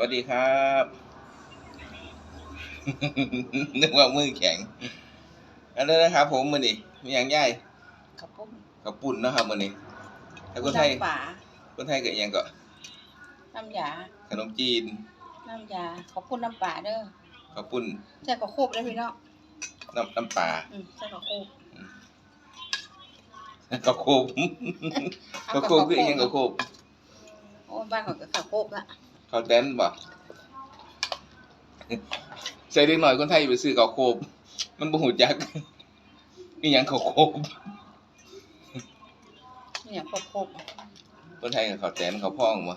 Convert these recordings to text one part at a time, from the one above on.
วัสดีครับ นึกว่ามือแข็งอันนั้นนะครับ ผมมือนี่มีอย่างย่ายกระปุกกับปุ่นเนาะครับมือนี่ถ้าคนไทยน้ำป่าคนไทยก็อิหยังก็น้ำยาขนมจีน น้ำยาขอบคุณน้ำป่าเด้อข้าวปุ้นใส่กระโคบเลยพี่น้องน้ำน้ำปลาอืมใส่กระโคบข้าวโคบเอาข้าวโคบคืออิหยังข้าวโคบโอ้ยบ้านของกระโคบละ ข้าวแดนบ่ใส่เด็กหน่อยคนไทยไปซื้อข้าวโคบ มันบ่หูจักอีหยังข้าวโคบเนี่ยกระโคบคนไทยกับข้าวแตนข้าวพองบ่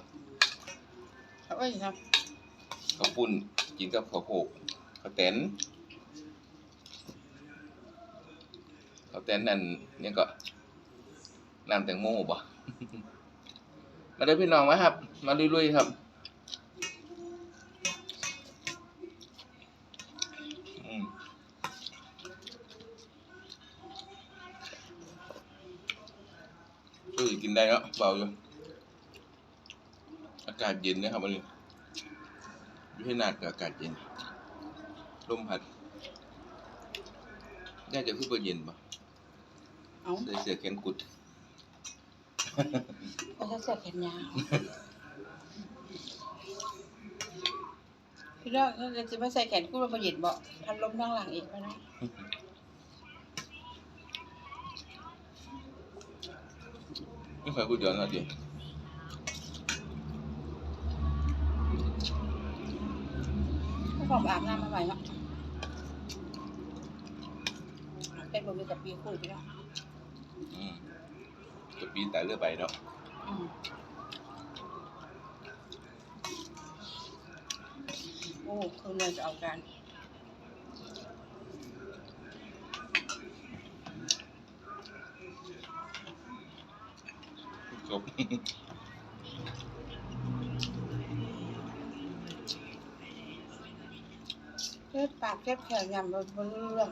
เอาไว้ครับข้าวปุ้นกินกับข้าวโคบข้าวแตนข้าวแตนนั่นเนี่ยก็น้ำแตงโมบ่มาเด้อพี่น้องมาครับ มาลุยๆครับ ออกินได้เนาะเบาอยู่อากาศเย็นนะครับวันนี้อยู่ที่นาดกับอากาศเย็นลมพัดน่าจะคือเบอร์เย็นปะเอาใส่เสื้อแขนกุดเอาใส่เสื้อแขนยาวพี่น้องถ้าจะไม่ใส่แขนกู้มาหยิบเบาะพันลมด้านหลังอีกไปนะ ไม่ค่อยพูดเดี๋ยวนะเดี๋ยวถ้าผมอาบน้ำมาใหม่เนาะเป็นบะหมี่กับปีคุยพี่น้องอืมจะปีนแต่เรือใบเนาะอืมโอ้คืนนี้จะเอาการ จบ เก็บปากเก็บแขนยำบนบนเรื่อง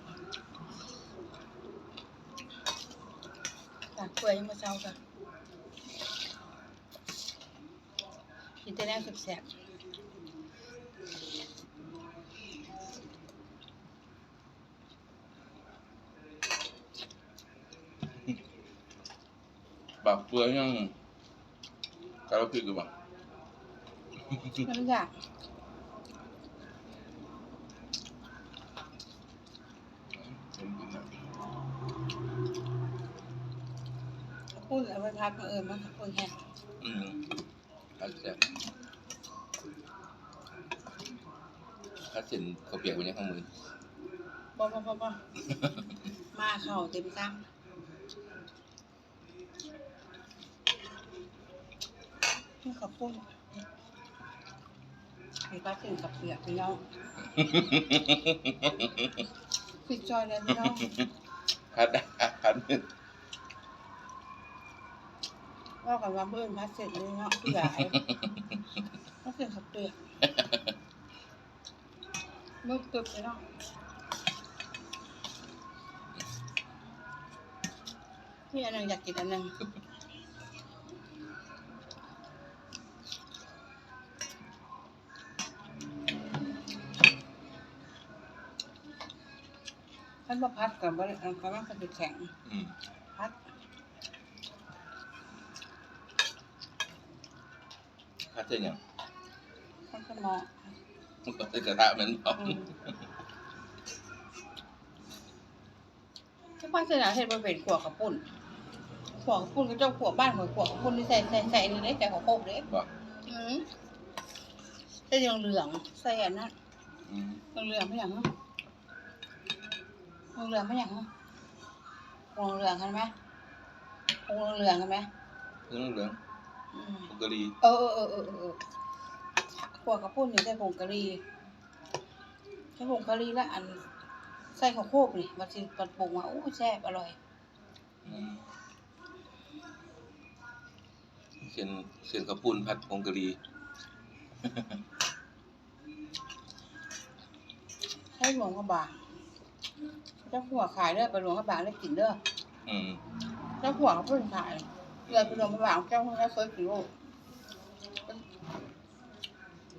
ปากเปื่อยยังมาเช้าค่ะกินแต่แรกแสบปากเปื่อยยังกระพิกหรือเปล่าๆน้ำยา ผมกินนะ พูดแล้วไปพักมาเอิญมาขับคนแห้งอืมพัดแซ่บพัดเส้นข้าวเปียกไว้ในข้างมือ บ่บ่บ่บ่มาเข่าเต็มซ้ำนี่ขับปุ้นมีปลาถึงกับเปียกพี่น้องปิดจอยเลยพี่น้อง พัดพัด ว่ากันว่าเบิ้ลพัดเสร็จเลยเนาะพี่ใหญ่พัดเสร็จขับเปียกมึกตึกพี่น้องนี่อันนึงอยากกินอันนึงท่านบ่พัดกับบ่ได้อันเขาว่ามันจะแข็งพัด พัดเส้นยังท่านก็มองมันก็เป็นกระทะเหมือนบอกอืมทุกบ้านเสนาเฮ็ดบ่เป็นขัวกับปุ่นขัวกับปุ่นก็เจ้าขัวบ้านขัวขัวกับปุ่นนี่ใส่ใส่ใส่นี่เด้แต่ของโคกเด้บอกอืมใส่เหลืองเหลืองๆใส่อันนั้นอืมเหลืองๆไม่หยังเนาะเหลืองๆไม่หยังเนาะเหลืองๆกันไหมเหลืองๆกันไหมเหลืองเหลืองอืม ผงกะหรี่เออเออเออเออเออขัวกับปุ่นนี่ใส่ผงกะหรี่ใส่ผงกะหรี่แล้วอันใส่ข้าวโพดนี่มันสิปัดปรุงว่าโอ้แซ่บอร่อยอืมเส้นเส้นกระปุ้นผัดผงกะหรี่ ใช้หลวงกระบางเจ้าหัวขายเด้อไปหลวงกระบางได้กินเด้ออืมเจ้าหัวเขาเพิ่งขาย เลยไปหลวงกระบางเจ้าหัวได้เคยกินโลก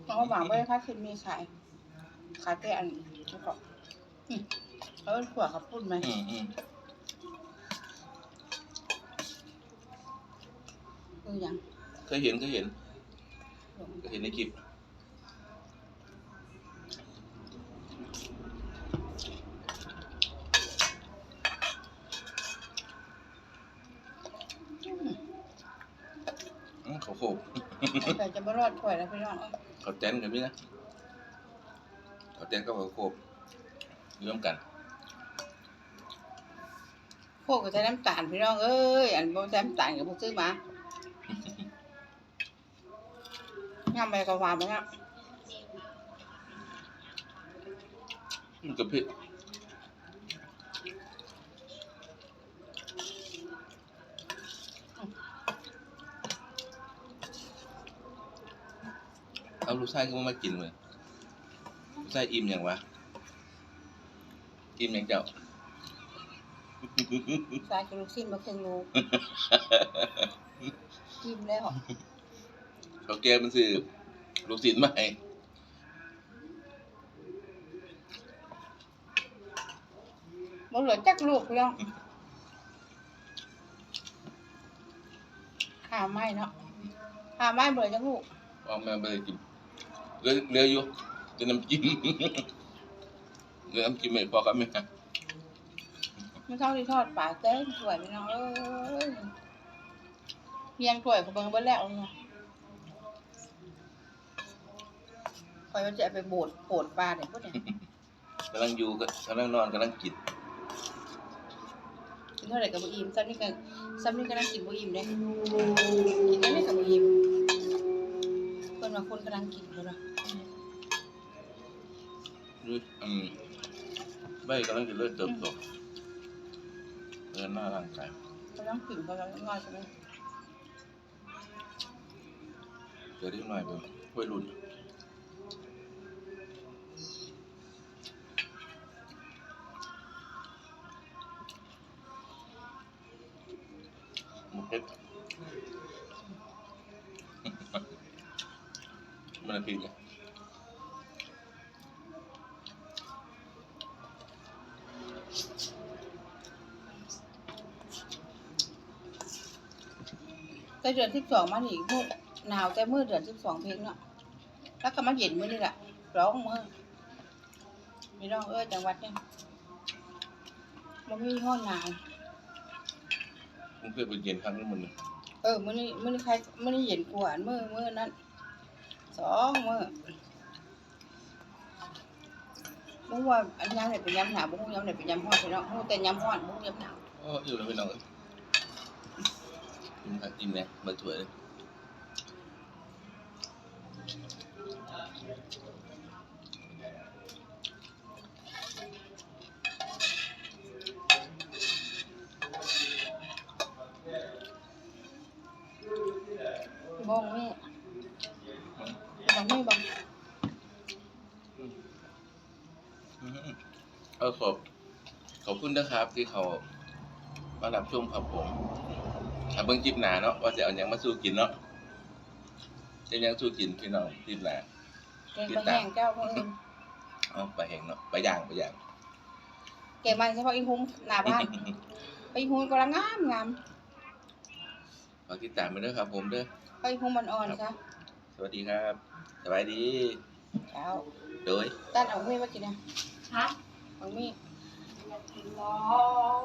เอาเขาหวังไว้ถ้าคิดมีขายขายแต่อันแล้วก็อืมเขาเป็นถั่วกับปุ้นไหมอืมอืมคืออย่างเคยเห็นเคยเห็นเคยเห็นในคลิป เขาโคบแต่จะไม่รอดข่อยแล้วพี่น้องเอ้ยเขาแตนกันพี่นะเขาแตนก็เขาโคบร่วมกันพวกก็ใช้น้ำตาลพี่น้องเอ้ยอันบ่ใช้น้ำตาลกับพวกซื้อมางามไปกับหวานไปนะมันกับพี่ เอาลูกไส้ก็มากินเลยลูกไส้อิ่มอย่างวะ อิ่มอย่างเจ้าใส่กระลูกชิ้นมาครึ่งโลกินแล้วเขาแก้มันซื้อลูกศิลป์มาให้บ่เหลือจักลูกพี่น้องหาไม้เนาะหาไม้บ่เหลือจักลูกเอาแม่ไปกิน เหลือเหลืออยู่จะน้ำจิ้มเหลือน้ำจิ้มไม่พอครับแม่ไม่เท่าที่ทอดปลาเต้นถ้วยพี่น้องเอ้ยเพียงถ้วยก็เบิ่งเบิ่แล้วเนาะคอยว่าจะเอาไปโบดโปดปลาเนี่ยพวกเนี่ยกำลังอยู่ก็กำลังนอนกำลังกินกินเท่าไหร่กับบ่อิ่มซ้ำนี่ก็ซ้ำนี่ก็นั่งกินบ่อิ่มเด้กินได้ไม่กับบ่อิ่มเพิ่นว่าคนกำลังกินอยู่เนาะด้วยอืมใบกำลังจะเริ่มเติบโตเดินหน้าร่างกายกำลังกินกำลังน้อยใช่ไหมเดี๋ยวได้หน่อยไปวัยรุ่นหมกเผ็ด มันอะไรเนี่ยแต่เดือนที่สองมานี่พวกหนาวแต่มื้อเดือนที่สองเพลงเนาะแล้วก็มาเย็นมื้อนี่แหละร้องมื้อมีน้องเอ้ยจังหวัดเนี่ยบ่มีห้องหนาวมันเคยไปเย็นครั้งนึงมันเลยเออมื้อนี้มื้อนี้ใครมื้อนี้เย็นกว่ามื้อมื้อนั้น สองมื้อบ่ว่าอันยามไหนเป็นยามหนาวบ่ฮู้ยามไหนเป็นยามร้อนพี่น้องฮู้แต่ยามร้อนบ่ฮู้ยามหนาวโอ้อยู่แล้วพี่น้อง เออขอบขอบคุณนะครับ ที่เขามารับชมครับผมถ้าเบิ่งจิบหนาเนาะว่าจะเอาหยังมาสู้กินเนาะจะยังสู้กินพี่น้องจิบหนาแกงปลาแห้งเจ้าพ่อเอิญเอาไปแห้งเนาะไปย่างไปย่างแกงมันเฉพาะอีหุ้งหน้าบ้านไปอีหุ้งก็ละงามงามฝากติดตามไปด้วยครับ ผมเด้อไปอีหุ้งมันอ่อนซะสวัสดีครับสบายดีเจ้า โดย ต้นเอามีดมากินนะฮะเอามีดอง